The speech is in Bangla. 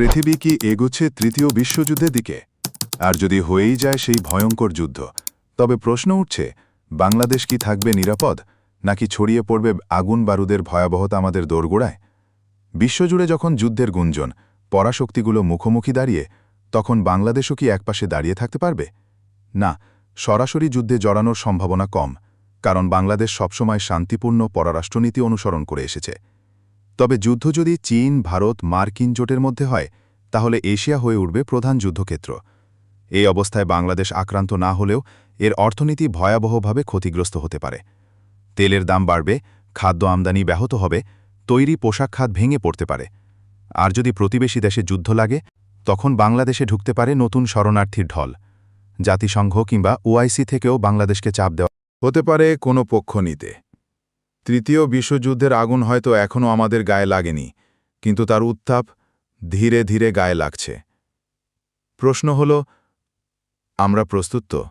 পৃথিবী কি এগোচ্ছে তৃতীয় বিশ্বযুদ্ধের দিকে? আর যদি হয়েই যায় সেই ভয়ঙ্কর যুদ্ধ, তবে প্রশ্ন উঠছে, বাংলাদেশ কি থাকবে নিরাপদ, নাকি ছড়িয়ে পড়বে আগুন বারুদের ভয়াবহতা আমাদের দোরগোড়ায়? বিশ্বজুড়ে যখন যুদ্ধের গুঞ্জন, পরাশক্তিগুলো মুখোমুখি দাঁড়িয়ে, তখন বাংলাদেশও কি একপাশে দাঁড়িয়ে থাকতে পারবে? না, সরাসরি যুদ্ধে জড়ানোর সম্ভাবনা কম, কারণ বাংলাদেশ সবসময় শান্তিপূর্ণ পররাষ্ট্রনীতি অনুসরণ করে এসেছে। তবে যুদ্ধ যদি চীন, ভারত, মার্কিন জোটের মধ্যে হয়, তাহলে এশিয়া হয়ে উঠবে প্রধান যুদ্ধক্ষেত্র। এই অবস্থায় বাংলাদেশ আক্রান্ত না হলেও এর অর্থনীতি ভয়াবহভাবে ক্ষতিগ্রস্ত হতে পারে। তেলের দাম বাড়বে, খাদ্য আমদানি ব্যাহত হবে, তৈরি পোশাক খাত ভেঙে পড়তে পারে। আর যদি প্রতিবেশী দেশে যুদ্ধ লাগে, তখন বাংলাদেশে ঢুকতে পারে নতুন শরণার্থীর ঢল। জাতিসংঘ কিংবা ওআইসি থেকেও বাংলাদেশকে চাপ দেওয়া হতে পারে কোনো পক্ষ নিতে। তৃতীয় বিশ্বযুদ্ধের আগুন হয়তো এখনও আমাদের গায়ে লাগেনি, কিন্তু তার উত্তাপ ধীরে ধীরে গায়ে লাগছে। প্রশ্ন হল, আমরা প্রস্তুত তো?